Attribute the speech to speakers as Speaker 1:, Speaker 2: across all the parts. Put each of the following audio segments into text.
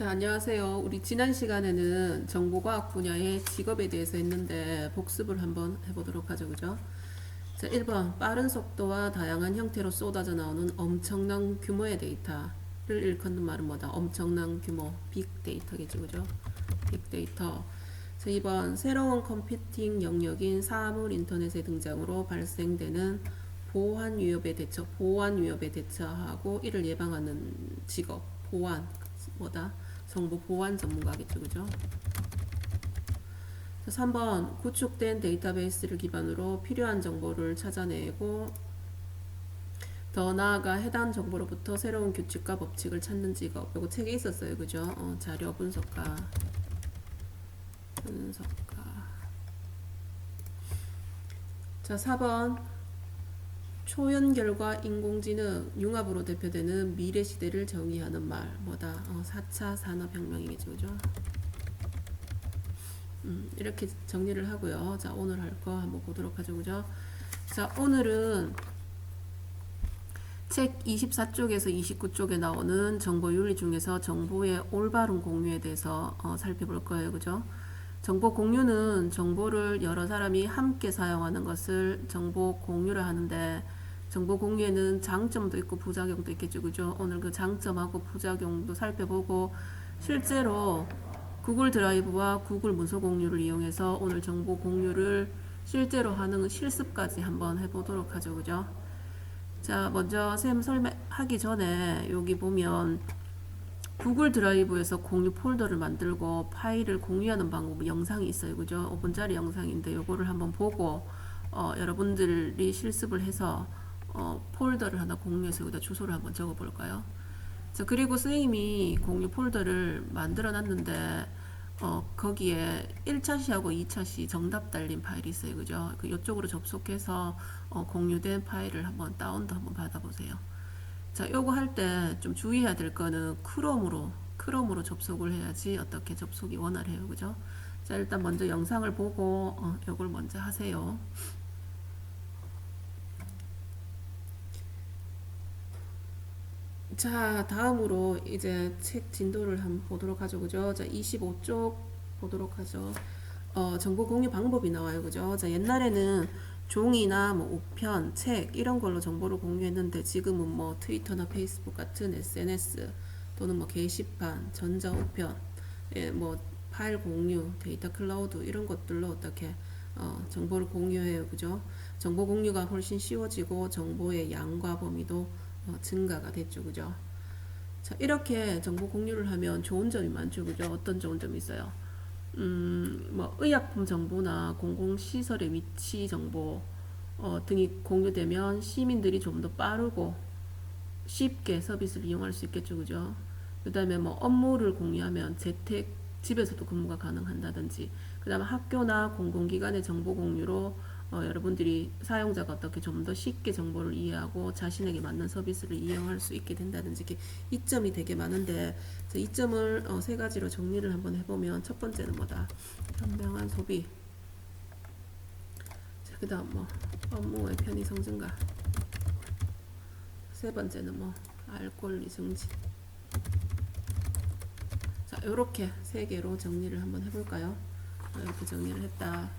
Speaker 1: 자, 안녕하세요. 우리 지난 시간에는 정보과학 분야의 직업에 대해서 했는데 복습을 한번 해보도록 하죠. 그죠? 자, 1번. 빠른 속도와 다양한 형태로 쏟아져 나오는 엄청난 규모의 데이터를 일컫는 말은 뭐다? 엄청난 규모, 빅데이터겠죠. 그죠? 빅데이터. 자, 2번. 새로운 컴퓨팅 영역인 사물 인터넷의 등장으로 발생되는 보안 위협에 대처, 보안 위협에 대처하고 이를 예방하는 직업, 보안, 뭐다? 정보 보안 전문가겠죠, 그죠? 자, 3번 구축된 데이터베이스를 기반으로 필요한 정보를 찾아내고 더 나아가 해당 정보로부터 새로운 규칙과 법칙을 찾는 직업. 이거 책에 있었어요, 그죠? 어, 자료 분석가, 분석가. 자, 4번 초연결과 인공지능 융합으로 대표되는 미래 시대를 정의하는 말 뭐다? 어, 4차 산업혁명이겠죠, 그죠? 음, 이렇게 정리를 하고요. 자, 오늘 할 거 한번 보도록 하죠, 그죠? 자, 오늘은 책 24쪽에서 29쪽에 나오는 정보 윤리 중에서 정보의 올바른 공유에 대해서 어, 살펴볼 거예요, 그죠? 정보 공유는 정보를 여러 사람이 함께 사용하는 것을 정보 공유를 하는데 정보 공유에는 장점도 있고 부작용도 있겠죠, 그죠? 오늘 그 장점하고 부작용도 살펴보고 실제로 구글 드라이브와 구글 문서 공유를 이용해서 오늘 정보 공유를 실제로 하는 실습까지 한번 해보도록 하죠, 그죠? 자, 먼저 쌤 설명하기 전에 여기 보면 구글 드라이브에서 공유 폴더를 만들고 파일을 공유하는 방법 영상이 있어요. 그죠? 5분짜리 영상인데 요거를 한번 보고 어, 여러분들이 실습을 해서 어, 폴더를 하나 공유해서 여기다 주소를 한번 적어 볼까요? 자, 그리고 선생님이 공유 폴더를 만들어 놨는데 어, 거기에 1차 시하고 2차 시 정답 달린 파일이 있어요. 그죠? 그 이쪽으로 접속해서 어, 공유된 파일을 한번 다운도 한번 받아보세요. 자, 요거 할 때 좀 주의해야 될 거는 크롬으로 크롬으로 접속을 해야지 어떻게 접속이 원활해요. 그죠? 자, 일단 먼저 영상을 보고 어, 요걸 먼저 하세요. 자, 다음으로 이제 책 진도를 한번 보도록 하죠. 그죠? 자, 25쪽 보도록 하죠. 어, 정보 공유 방법이 나와요. 그죠? 자, 옛날에는 종이나 뭐 우편, 책 이런 걸로 정보를 공유했는데 지금은 뭐 트위터나 페이스북 같은 SNS 또는 뭐 게시판, 전자 우편, 예, 뭐 파일 공유, 데이터 클라우드 이런 것들로 어떻게 어, 정보를 공유해요. 그죠? 정보 공유가 훨씬 쉬워지고 정보의 양과 범위도 어, 증가가 됐죠. 그죠? 자, 이렇게 정보 공유를 하면 좋은 점이 많죠. 그죠? 어떤 좋은 점이 있어요? 음, 뭐 의약품 정보나 공공시설의 위치 정보 어, 등이 공유되면 시민들이 좀 더 빠르고 쉽게 서비스를 이용할 수 있겠죠, 그죠? 그 다음에 뭐 업무를 공유하면 재택, 집에서도 근무가 가능한다든지, 그 다음에 학교나 공공기관의 정보 공유로 어, 여러분들이 사용자가 어떻게 좀 더 쉽게 정보를 이해하고 자신에게 맞는 서비스를 이용할 수 있게 된다든지 이렇게 이점이 되게 많은데 자, 이점을 어, 세 가지로 정리를 한번 해보면 첫 번째는 뭐다? 현명한 소비. 자, 그 다음 뭐 업무의 편의성 증가 세 번째는 뭐 알권리 증진 자 요렇게 세 개로 정리를 한번 해볼까요? 어, 이렇게 정리를 했다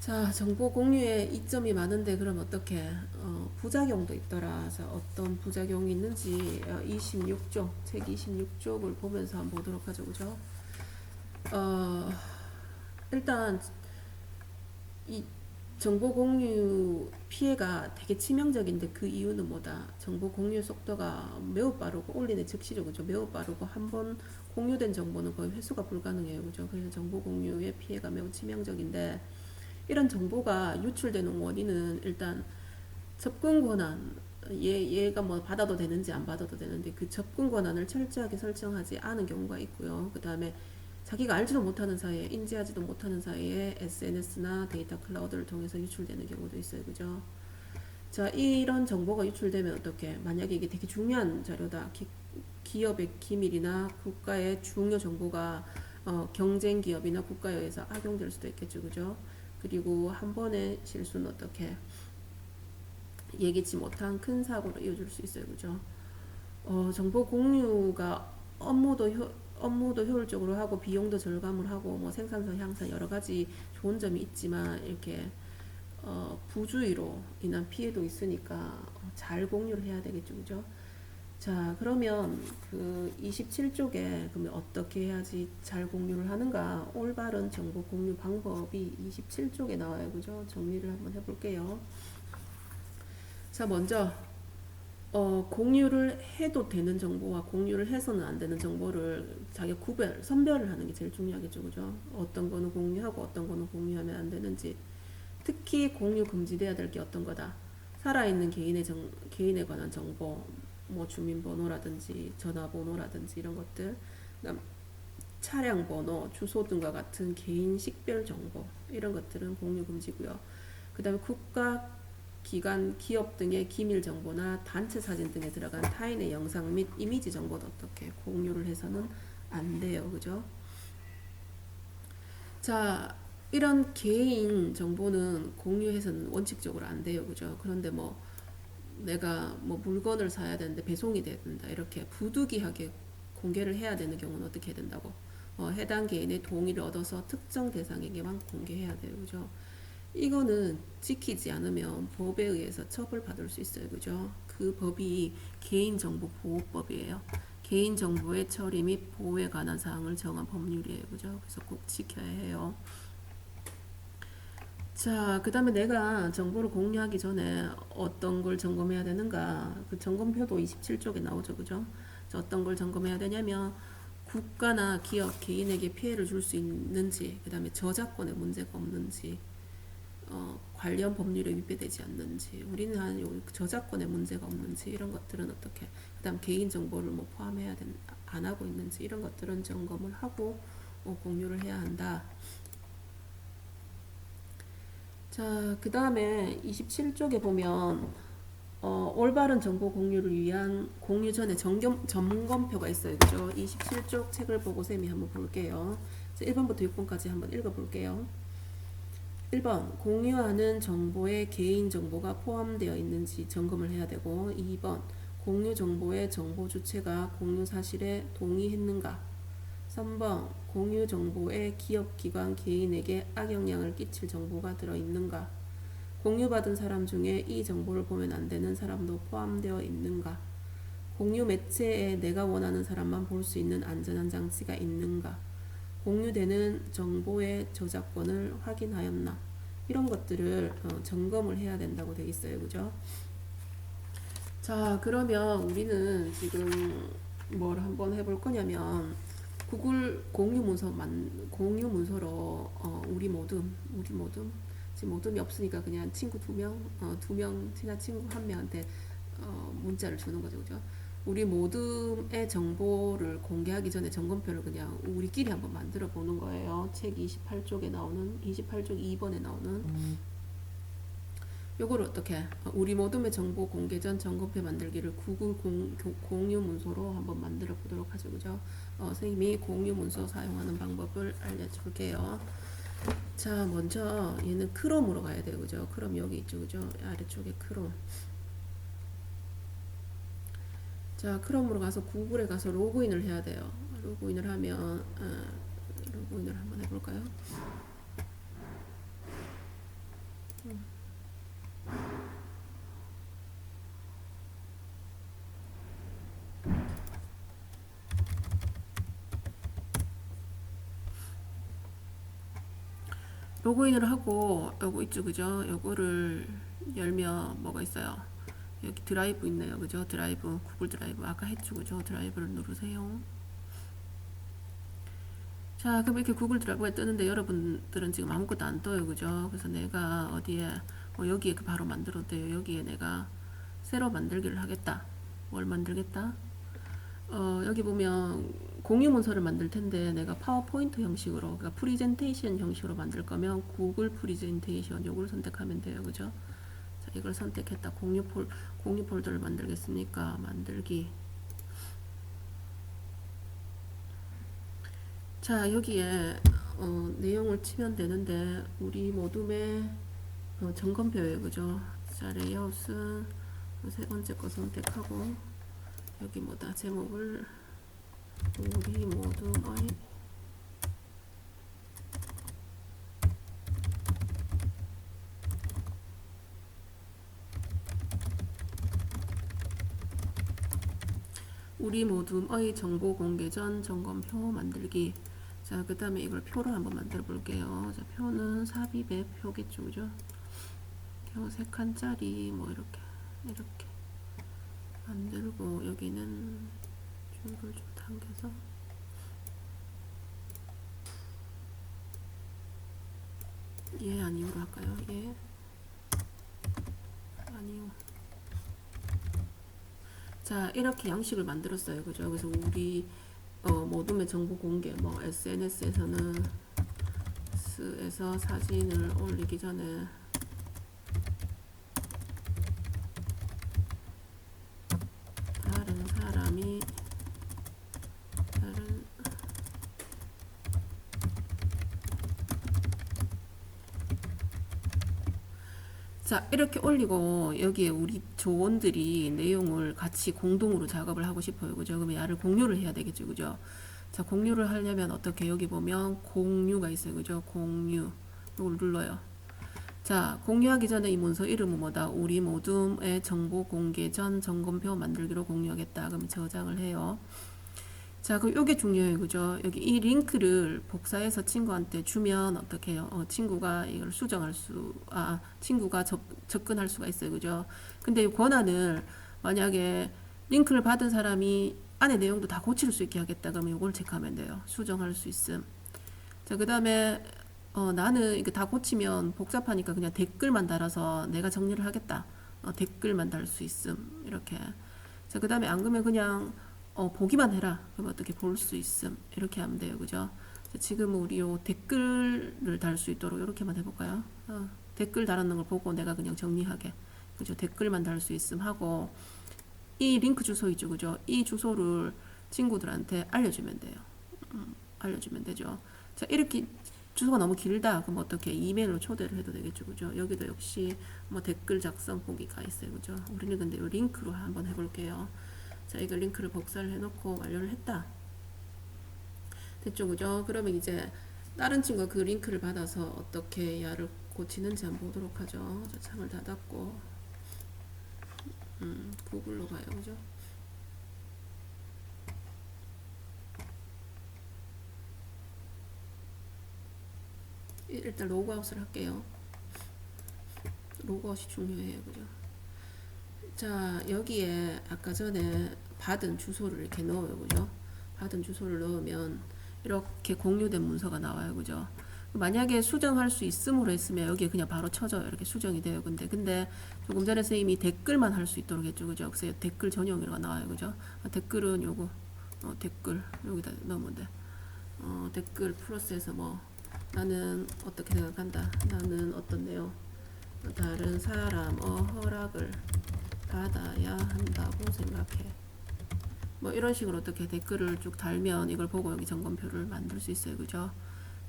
Speaker 1: 자, 정보 공유에 이점이 많은데 그럼 어떻게 어, 부작용도 있더라. 자, 어떤 부작용이 있는지 어, 26쪽, 책 26쪽을 보면서 한번 보도록 하죠. 그죠? 어, 일단 이 정보 공유 피해가 되게 치명적인데 그 이유는 뭐다? 정보 공유 속도가 매우 빠르고 올리는 즉시죠. 그죠? 매우 빠르고 한 번 공유된 정보는 거의 회수가 불가능해요. 그죠? 그래서 정보 공유의 피해가 매우 치명적인데 이런 정보가 유출되는 원인은 일단 접근 권한 얘, 얘가 뭐 받아도 되는지 안 받아도 되는데 그 접근 권한을 철저하게 설정하지 않은 경우가 있고요. 그 다음에 자기가 알지도 못하는 사이에 인지하지도 못하는 사이에 SNS나 데이터 클라우드를 통해서 유출되는 경우도 있어요. 그죠? 자, 이런 정보가 유출되면 어떻게? 만약에 이게 되게 중요한 자료다. 기, 기업의 기밀이나 국가의 중요 정보가 어, 경쟁 기업이나 국가에 의해서 악용될 수도 있겠죠. 그죠? 그리고 한 번의 실수는 어떻게 예기치 못한 큰 사고로 이어질 수 있어요. 그죠? 어, 정보 공유가 업무도 효, 업무도 효율적으로 하고 비용도 절감을 하고 뭐 생산성 향상 여러 가지 좋은 점이 있지만 이렇게 어, 부주의로 인한 피해도 있으니까 잘 공유를 해야 되겠죠, 그죠? 자, 그러면 그 27쪽에 그러면 어떻게 해야지 잘 공유를 하는가? 올바른 정보 공유 방법이 27쪽에 나와요, 그죠? 정리를 한번 해 볼게요. 자, 먼저 어, 공유를 해도 되는 정보와 공유를 해서는 안 되는 정보를 자기가 구별, 선별을 하는 게 제일 중요하겠죠, 그죠? 어떤 거는 공유하고 어떤 거는 공유하면 안 되는지. 특히 공유 금지돼야 될 게 어떤 거다. 살아있는 개인의 정, 개인에 관한 정보, 뭐 주민번호라든지 전화번호라든지 이런 것들, 그다음 차량 번호, 주소 등과 같은 개인 식별 정보 이런 것들은 공유 금지고요. 그다음에 국가 기관, 기업 등의 기밀 정보나 단체 사진 등에 들어간 타인의 영상 및 이미지 정보도 어떻게 공유를 해서는 안 돼요. 그죠? 자, 이런 개인 정보는 공유해서는 원칙적으로 안 돼요. 그죠? 그런데 뭐 내가 뭐 물건을 사야 되는데 배송이 된다. 이렇게 부득이하게 공개를 해야 되는 경우는 어떻게 된다고? 어, 해당 개인의 동의를 얻어서 특정 대상에게만 공개해야. 그죠? 이거는 지키지 않으면 법에 의해서 처벌받을 수 있어요. 그죠? 그 법이 개인정보보호법이에요. 개인정보의 처리 및 보호에 관한 사항을 정한 법률이에요. 그죠? 그래서 꼭 지켜야 해요. 자, 그 다음에 내가 정보를 공유하기 전에 어떤 걸 점검해야 되는가? 그 점검표도 27쪽에 나오죠. 그죠? 자, 어떤 걸 점검해야 되냐면 국가나 기업, 개인에게 피해를 줄 수 있는지, 그 다음에 저작권에 문제가 없는지, 어, 관련 법률에 위배되지 않는지, 우리는 한요 저작권에 문제가 없는지 이런 것들은 어떻게, 그 다음 개인 정보를 뭐 포함해야 된, 안 하고 있는지 이런 것들은 점검을 하고 어, 공유를 해야 한다. 자, 그 다음에 27쪽에 보면 어, 올바른 정보 공유를 위한 공유 전에 점검, 점검표가 있어요. 그죠? 27쪽 책을 보고 쌤이 한번 볼게요. 자, 1번부터 6번까지 한번 읽어볼게요. 1번 공유하는 정보에 개인 정보가 포함되어 있는지 점검을 해야 되고 2번 공유 정보의 정보 주체가 공유 사실에 동의했는가 3번 공유 정보에 기업 기관 개인에게 악영향을 끼칠 정보가 들어 있는가? 공유받은 사람 중에 이 정보를 보면 안 되는 사람도 포함되어 있는가? 공유 매체에 내가 원하는 사람만 볼 수 있는 안전한 장치가 있는가? 공유되는 정보의 저작권을 확인하였나? 이런 것들을 어, 점검을 해야 된다고 되어 있어요. 그죠? 자 그러면 우리는 지금 뭘 한번 해볼 거냐면 구글 공유 문서 만 공유 문서로 어, 우리 모둠 우리 모둠 지금 모둠이 없으니까 그냥 친구 두명두명 친한 친구 한 명한테 어, 문자를 주는 거죠 그죠 우리 모둠의 정보를 공개하기 전에 점검표를 그냥 우리끼리 한번 만들어 보는 거예요. 책 28쪽에 나오는 28쪽 2번에 나오는 요거를 어떻게 우리 모둠의 정보 공개 전 점검표 만들기를 구글 공, 교- 공유 문서로 한번 만들어 보도록 하죠. 그죠? 어, 선생님이 공유 문서 사용하는 방법을 알려줄게요. 자, 먼저 얘는 크롬으로 가야 돼요. 그죠? 크롬 여기 있죠. 그죠? 아래쪽에 크롬. 자, 크롬으로 가서 구글에 가서 로그인을 해야 돼요. 로그인을 하면 아, 로그인을 한번 해볼까요? 음. 로그인을 하고 요거 있죠, 그죠? 요거를 열면 뭐가 있어요? 여기 드라이브 있네요. 그죠? 드라이브, 구글 드라이브. 아까 했죠. 그죠? 드라이브를 누르세요. 자, 그럼 이렇게 구글 드라이브가 뜨는데 여러분들은 지금 아무것도 안 떠요. 그죠? 그래서 내가 어디에, 뭐 여기에 그 바로 만들었대요. 여기에 내가 새로 만들기를 하겠다. 뭘 만들겠다? 어, 여기 보면 공유 문서를 만들 텐데 내가 파워포인트 형식으로, 그러니까 프리젠테이션 형식으로 만들 거면 구글 프리젠테이션 요걸 선택하면 돼요. 그죠? 자, 이걸 선택했다. 공유 폴 공유 폴더를 만들겠습니까? 만들기. 자, 여기에 어, 내용을 치면 되는데 우리 모둠의 어, 점검표예요. 그죠? 자, 레이아웃은 세 번째 거 선택하고 여기 뭐다 제목을 우리 모두의 우리 모둠의 정보 공개 전 점검표 만들기. 자, 그 다음에 이걸 표로 한번 만들어 볼게요. 자, 표는 삽입의 표겠죠, 그죠? 표세 칸짜리 뭐 이렇게 이렇게 만들고 여기는 좀 당겨서 예 아니오로 할까요? 예 아니오. 자 이렇게 양식을 만들었어요 그죠 그래서 우리 어, 모둠의 정보 공개 뭐 SNS에서는 에서 사진을 올리기 전에 다른 사람이 다른 자 이렇게 올리고 여기에 우리 조원들이 내용을 같이 공동으로 작업을 하고 싶어요. 그죠? 그러면 야를 공유를 해야 되겠죠. 그죠? 자 공유를 하려면 어떻게? 여기 보면 공유가 있어요. 그죠? 공유. 이걸 눌러요. 자 공유하기 전에 이 문서 이름은 뭐다? 우리 모둠의 정보 공개 전 점검표 만들기로 공유하겠다. 그러면 저장을 해요 자, 그럼 요게 중요해요. 그죠? 여기 이 링크를 복사해서 친구한테 주면 어떻게 해요? 어, 친구가 이걸 수정할 수, 아, 친구가 접, 접근할 수가 있어요. 그죠? 근데 이 권한을 만약에 링크를 받은 사람이 안에 내용도 다 고칠 수 있게 하겠다. 그러면 이걸 체크하면 돼요. 수정할 수 있음. 자, 그 다음에, 어, 나는 이거 다 고치면 복잡하니까 그냥 댓글만 달아서 내가 정리를 하겠다. 어, 댓글만 달 수 있음. 이렇게. 자, 그 다음에 안 그러면 그냥 어, 보기만 해라. 그럼 어떻게 볼 수 있음. 이렇게 하면 돼요. 그죠? 자, 지금 우리 요 댓글을 달 수 있도록 이렇게만 해볼까요? 어, 댓글 달았는 걸 보고 내가 그냥 정리하게. 그죠? 댓글만 달 수 있음 하고, 이 링크 주소 있죠. 그죠? 이 주소를 친구들한테 알려주면 돼요. 음, 알려주면 되죠. 자, 이렇게 주소가 너무 길다. 그럼 어떻게 이메일로 초대를 해도 되겠죠. 그죠? 여기도 역시 뭐 댓글 작성 보기가 있어요. 그죠? 우리는 근데 요 링크로 한번 해볼게요. 자, 이거 링크를 복사를 해놓고 완료를 했다. 됐죠, 그죠? 그러면 이제 다른 친구가 그 링크를 받아서 어떻게 야를 고치는지 한번 보도록 하죠. 자, 창을 닫았고, 음, 구글로 가요, 그죠? 일단 로그아웃을 할게요. 로그아웃이 중요해요, 그죠? 자 여기에 아까 전에 받은 주소를 이렇게 넣어요 그죠? 받은 주소를 넣으면 이렇게 공유된 문서가 나와요 그죠? 만약에 수정할 수 있음으로 했으면 여기에 그냥 바로 쳐져요 이렇게 수정이 돼요 근데. 근데 조금 전에 선생님이 댓글만 할 수 있도록 했죠 그죠? 그래서 댓글 전용이라고 나와요 그죠? 아, 댓글은 요거 어, 댓글 여기다 넣으면 돼. 어, 댓글 플러스해서 뭐. 나는 어떻게 생각한다. 나는 어떤 내용. 다른 사람 어, 허락을 받아야 한다고 생각해. 뭐 이런 식으로 어떻게 댓글을 쭉 달면 이걸 보고 여기 점검표를 만들 수 있어요. 그죠?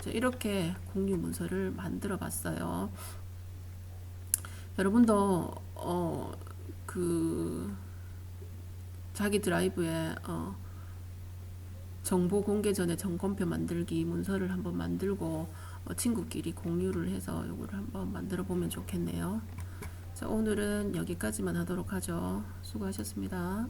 Speaker 1: 자, 이렇게 공유 문서를 만들어 봤어요. 여러분도 어 그 자기 드라이브에 어 정보 공개 전에 점검표 만들기 문서를 한번 만들고 어 친구끼리 공유를 해서 이걸 한번 만들어 보면 좋겠네요. 자, 오늘은 여기까지만 하도록 하죠. 수고하셨습니다.